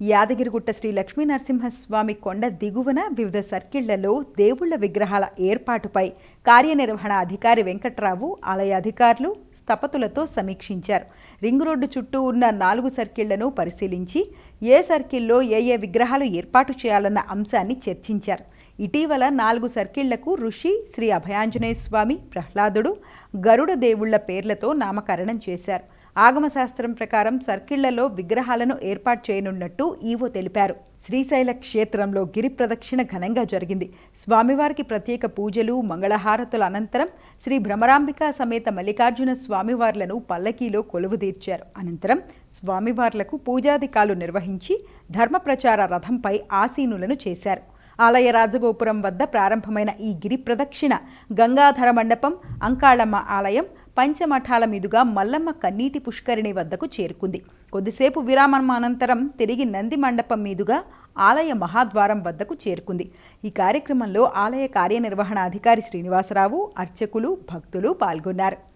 యాదగిరిగుట్ట శ్రీ లక్ష్మీ నరసింహస్వామి కొండ దిగువన వివిధ సర్కిళ్ళలో దేవుళ్ళ విగ్రహాల ఏర్పాటుపై కార్యనిర్వహణ అధికారి వెంకట్రావు ఆలయ అధికారులు స్థపతులతో సమీక్షించారు. రింగ్ రోడ్డు చుట్టూ ఉన్న నాలుగు సర్కిళ్ళను పరిశీలించి ఏ సర్కిల్లో ఏ ఏ విగ్రహాలు ఏర్పాటు చేయాలన్న అంశాన్ని చర్చించారు. ఇటీవల నాలుగు సర్కిళ్ళకు ఋషి శ్రీ అభయాంజనేయ స్వామి ప్రహ్లాదుడు గరుడ దేవుళ్ళ పేర్లతో నామకరణం చేశారు. ఆగమశాస్త్రం ప్రకారం సర్కిళ్ళలో విగ్రహాలను ఏర్పాటు చేయనున్నట్టు ఈవో తెలిపారు. శ్రీశైల క్షేత్రంలో గిరి ప్రదక్షిణ ఘనంగా జరిగింది. స్వామివారికి ప్రత్యేక పూజలు మంగళహారతుల అనంతరం శ్రీ భ్రమరాంబిక సమేత మల్లికార్జున స్వామివార్లను పల్లకీలో కొలువుదీర్చారు అనంతరం స్వామివార్లకు పూజాధికాలు నిర్వహించి ధర్మ ప్రచార రథంపై ఆసీనులను చేశారు. ఆలయ రాజగోపురం వద్ద ప్రారంభమైన ఈ గిరి ప్రదక్షిణ గంగాధర మండపం అంకాళమ్మ ఆలయం పంచమఠాల మీదుగా మల్లమ్మ కన్నీటి పుష్కరిణి వద్దకు చేరుకుంది. కొద్దిసేపు విరామం అనంతరం తిరిగి నంది మండపం మీదుగా ఆలయ మహాద్వారం వద్దకు చేరుకుంది. ఈ కార్యక్రమంలో ఆలయ కార్యనిర్వహణ అధికారి శ్రీనివాసరావు అర్చకులు భక్తులు పాల్గొన్నారు.